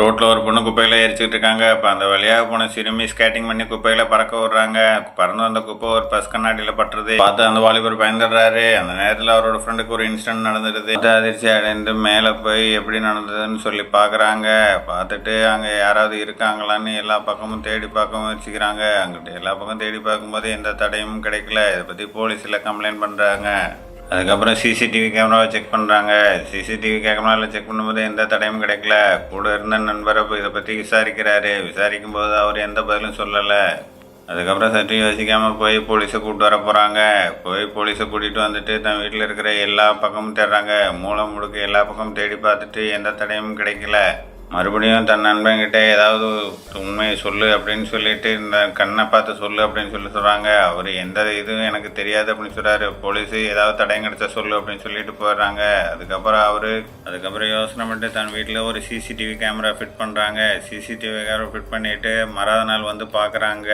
ரோட்டில் ஒரு பொண்ணு குப்பையில் எரிச்சிட்டு இருக்காங்க. இப்போ அந்த வழியாக போன சிறுமி ஸ்கேட்டிங் பண்ணி குப்பையில் பறக்க விடுறாங்க. பறந்து வந்த குப்பை ஒரு பஸ் கண்ணாடியில் பட்டுறது பார்த்து அந்த வாலிபர் பயந்துடுறாரு. அந்த நேரத்தில் அவரோட ஃப்ரெண்டுக்கு ஒரு இன்சிடென்ட் நடந்துடுது அதிர்ச்சி அடைந்து மேலே போய் எப்படி நடந்ததுன்னு சொல்லி பார்க்குறாங்க பார்த்துட்டு அங்கே யாராவது இருக்காங்களான்னு எல்லா பக்கமும் தேடி பார்க்க முயற்சிக்கிறாங்க. அங்கிட்ட எல்லா பக்கம் தேடி பார்க்கும்போது எந்த தடையும் கிடைக்கல. இதை பற்றி போலீஸில் கம்ப்ளைண்ட் பண்ணுறாங்க அதுக்கப்புறம் சிசிடிவி கேமராவை செக் பண்ணுறாங்க சிசிடிவி கேமராவில் செக் பண்ணும்போது எந்த தடையும் கிடைக்கல. கூட இருந்த நண்பரை இப்போ இதை பற்றி விசாரிக்கிறாரு. விசாரிக்கும் போது அவர் எந்த பதிலும் சொல்லலை. அதுக்கப்புறம் சற்று யோசிக்காமல் போய் போலீஸை கூப்பிட்டு வர போகிறாங்க போய் போலீஸை கூட்டிகிட்டு வந்துட்டு தன் வீட்டில் இருக்கிற எல்லா பக்கமும் தேடுறாங்க. மூளை முழுக்க எல்லா பக்கமும் தேடி பார்த்துட்டு எந்த தடையும் கிடைக்கல. மறுபடியும் தன் நண்பன்கிட்ட ஏதாவது உண்மையை சொல்லு அப்படின்னு சொல்லிட்டு இந்த கண்ணை பார்த்து சொல்லு அப்படின்னு சொல்லி சொல்கிறாங்க அவர் எந்த இதுவும் எனக்கு தெரியாது அப்படின்னு சொல்கிறாரு போலீஸு ஏதாவது தடயம் கிடச்சா சொல்லு அப்படின்னு சொல்லிட்டு போயிடுறாங்க. அதுக்கப்புறம் அவர் அதுக்கப்புறம் யோசனை பண்ணிட்டு தன் வீட்டில் ஒரு சிசிடிவி கேமரா ஃபிட் பண்ணுறாங்க சிசிடிவி கேமரா ஃபிட் பண்ணிவிட்டு மறாத நாள் வந்து பார்க்குறாங்க